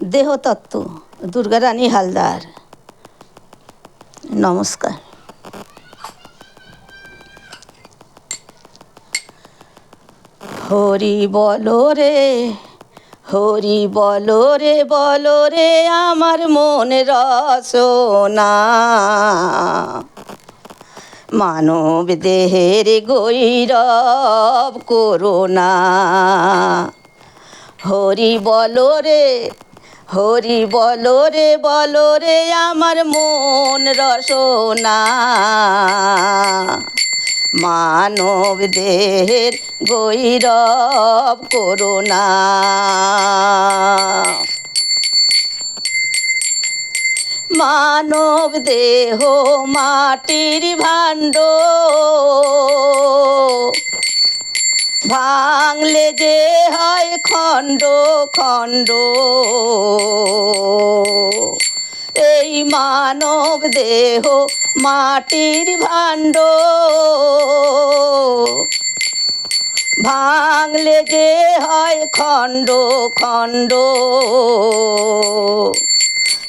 দেহতত্ত্ব দুর্গারানী হালদার। নমস্কার। হরি বলো রে, হরি বলো রে বলো রে আমার মন রসনা মানব দেহের গৈরব করোনা হরি বলো রে হরি বলো রে বলো রে আমার মন রসনা। মানব দেহের গৈরব করোনা মানব দেহ মাটির ভাণ্ড। ভাঙলে যে হয় খণ্ড খণ্ড। এই মানব দেহ মাটির ভাণ্ড। ভাঙলে যে হয় খণ্ড খণ্ড।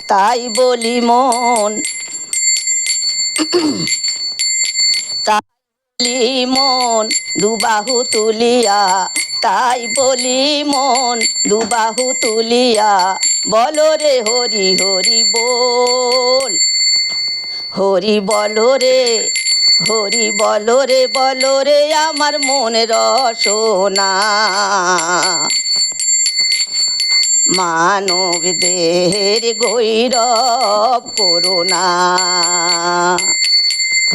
তাই বলি মন। মন, দুবাহু তুলিয়া, তাই বলি মন, দুবাহু তুলিয়া, বলো রে হরি হরি বল। হরি বলো রে, হরি বলো রে বলো রে আমার মন রসনা। মানব দেহের গৈরব করোনা।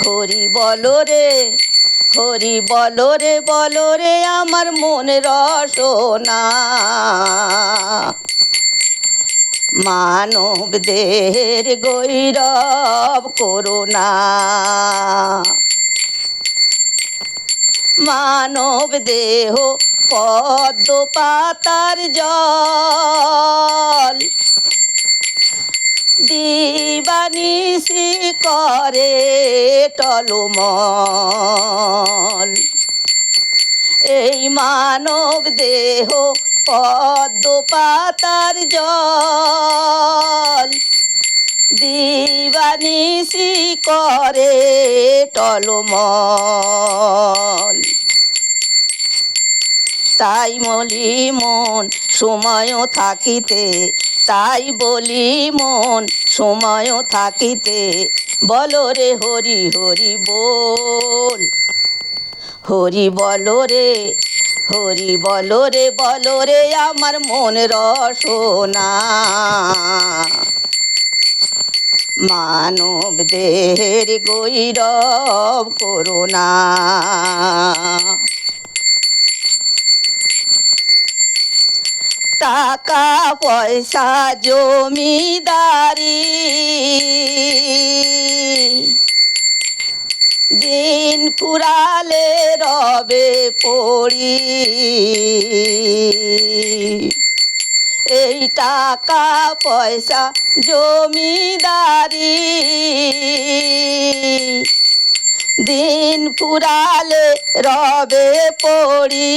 হরি বলো রে হরি বলো রে বলো রে, আমার মন রসনা। মানব দেহের গৈরব করোনা মানব দেহ পদ্ম পাতার জল। দিবানিসি করে টলমল। এই মানব দেহ পদ্ম পাতার জল দিবানিসি করে টলমল। তাই মলি মন সময় থাকিতে তাই বলি মন সময় থাকিতে। বলো রে হরি হরি বল। হরি বলো রে, হরি বলো রে বলো রে আমার মন রসনা। মানব দেহের গৈরব করোনা। টাকা পয়সা জমিদারি। দিন ফুরালে রবে পড়ি। এই টাকা পয়সা জমিদারি। দিন ফুরালে রবে পড়ি।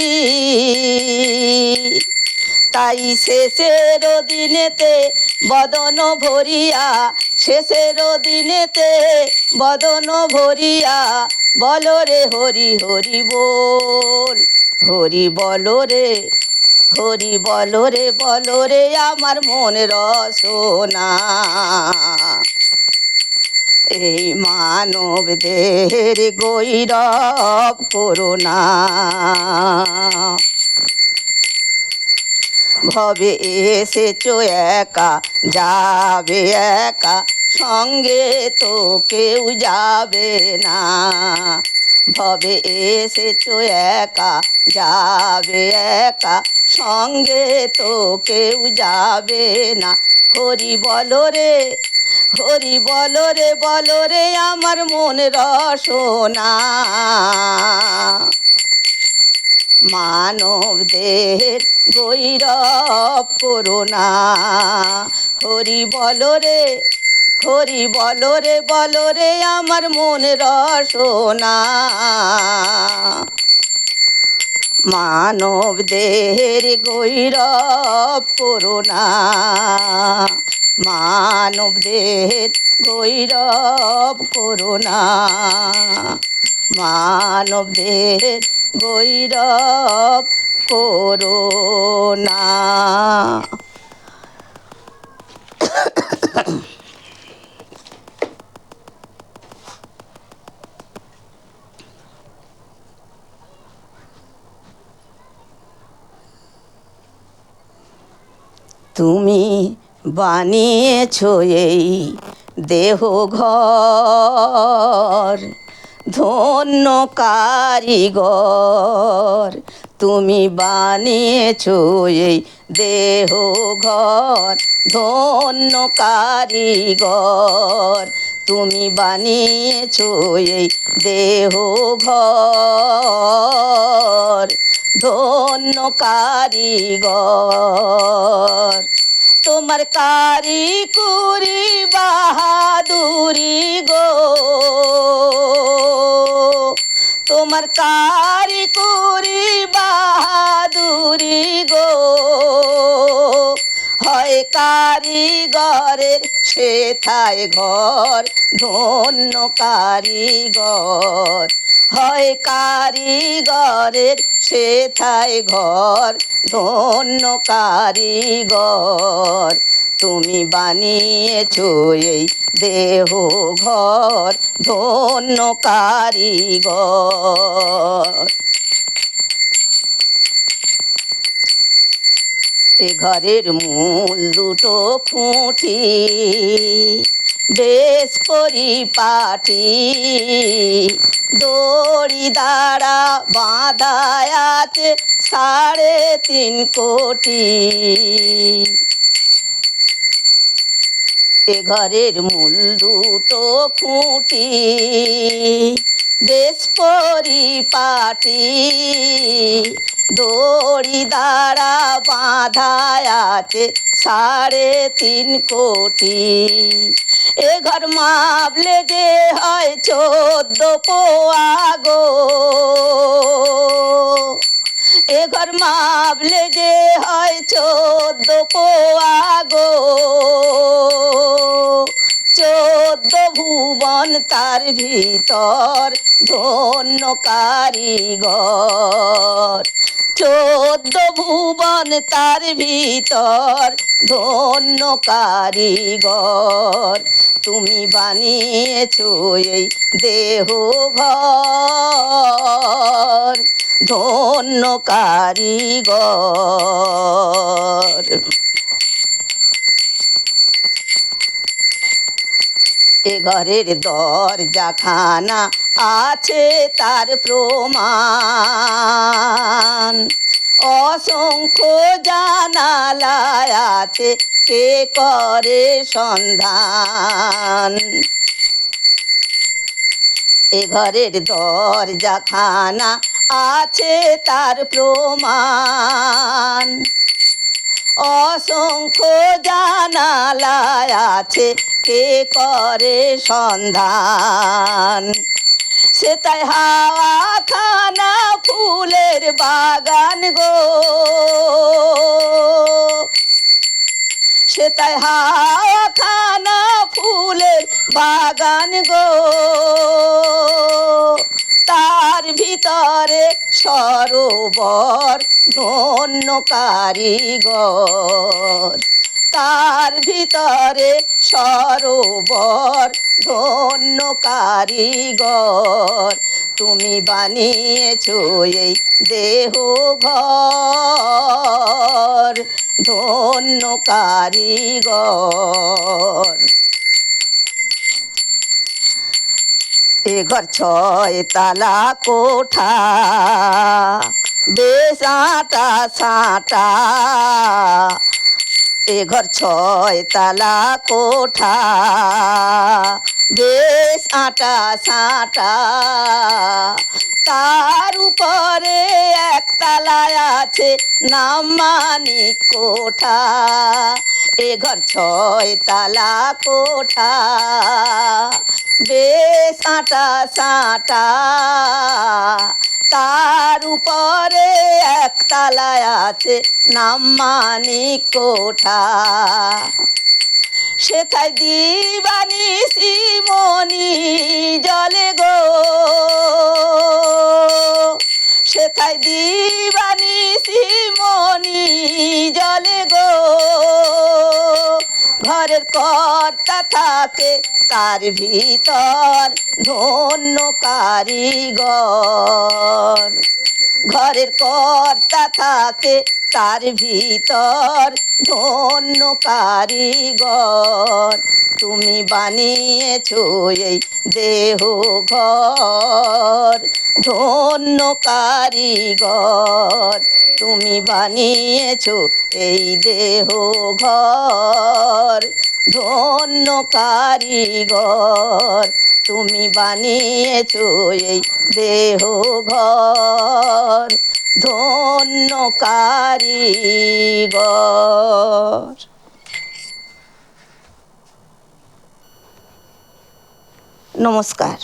তাই শেষের দিনেতে বদন ভরিয়া, শেষের দিনেতে বদন ভরিয়া, বলো রে হরি হরি বল, হরি বলো রে, হরি বলো রে বলো রে আমার মন রসনা। এই মানব দেহের গৈরব করোনা ভবে এসেছ একা, যাবে একা, সঙ্গে তো কেউ যাবে না। ভবে এসে এসেছ একা, যাবে একা, সঙ্গে তো কেউ যাবে না। হরি বলো রে, হরি বলো রে বলো রে, আমার মন রসনা। মানব দেহের গৈরব করোনা হরি বলো রে, হরি বলো রে বলো রে আমার মন রসনা। মানব দেহের গৈরব করোনা মানব দেহের গৈরব করোনা মানব দেহের গৈরব করোনা তুমি বানিয়েছ এই দেহ ঘর। ধন্য কারিগর তুমি বানিয়েছ এই দেহ ঘর। ধন্য কারিগর তুমি বানিয়েছ এই দেহ ঘর। ধন্য কারিগর তোমার কারি কুরি বাহাদুরি গো। তোমার কারি কুরি বাহাদুরি গো। কারিগরের সেথায় ঘর ধন্য কারিগর হয় কারিগরের সেথায় ঘর ধন্য কারিগর তুমি বানিয়েছো এই দেহ ঘর ধন্য কারিগর এ ঘরের মূল দুটো খুঁটি। বেশ পরিপাটি, দড়ি দ্বারা বাঁধা আছে সাড়ে তিন কোটি। এ ঘরের মূল দুটো খুঁটি, বেশ পরিপাটি দড়ি দ্বারা বাঁধা আছে সাড়ে তিন কোটি। এ ঘর মাপলে যে হয় চোদ্দ পোয়াগো। এ ঘর মাপলে যে হয় চোদ্দ পোয়াগো। চোদ্দ ভুবন তার ভিতর ধন্য কারিগর। চোদ্দ ভুবন তার ভিতর ধন্য কারিগর তুমি বানিয়েছ এই দেহ ঘর ধন্য কারিগর এ ঘরের দরজাখানা আছে তার প্রমাণ। অসংখ্য জানালায় আছে কে করে সন্ধান। এ ঘরের দরজাখানা আছে তার প্রমাণ। অসংখ্য জানালায় আছে, কে করে সন্ধান? সে তাই হাওয়া খানা ফুলের বাগান গো। সে তাই হাওয়া খানা ফুলের বাগান গো। তার ভিতরে সরোবর ধন্য কারিগর তার ভিতরে সরোবর ধন্য কারিগর তুমি বানিয়েছ এই দেহ ঘর ধন্য কারিগর এ ঘর ছয় তালা কোঠা। বেশ আটা সাঁটা। এ ঘর ছয় তালা কোঠা। বেশ আটা সাঁটা। তার উপরে তালায় আছে নাম মানিক কোঠা। এ ঘর ছয় তালা কোঠা। বেশ আটা সাঁটা। তার উপরে একতলায় আছে নাম মানিক কোঠা। সেথায় দিবানি সিমনি জলে গো সেথায় দিবানি সিমনি জলে গো। ঘরের কর্তা থাকে তার ভিতর ধন্য কারিগর। ঘরের কর্তা থাকে তার ভিতর ধন্য কারিগর। তুমি বানিয়েছ এই দেহ ঘর, ধন্য কারিগর। তুমি বানিয়েছো এই দেহ ঘর, ধন্য কারিগর। তুমি বানিয়েছো এই দেহ ঘর ধন্য কারিগর নমস্কার।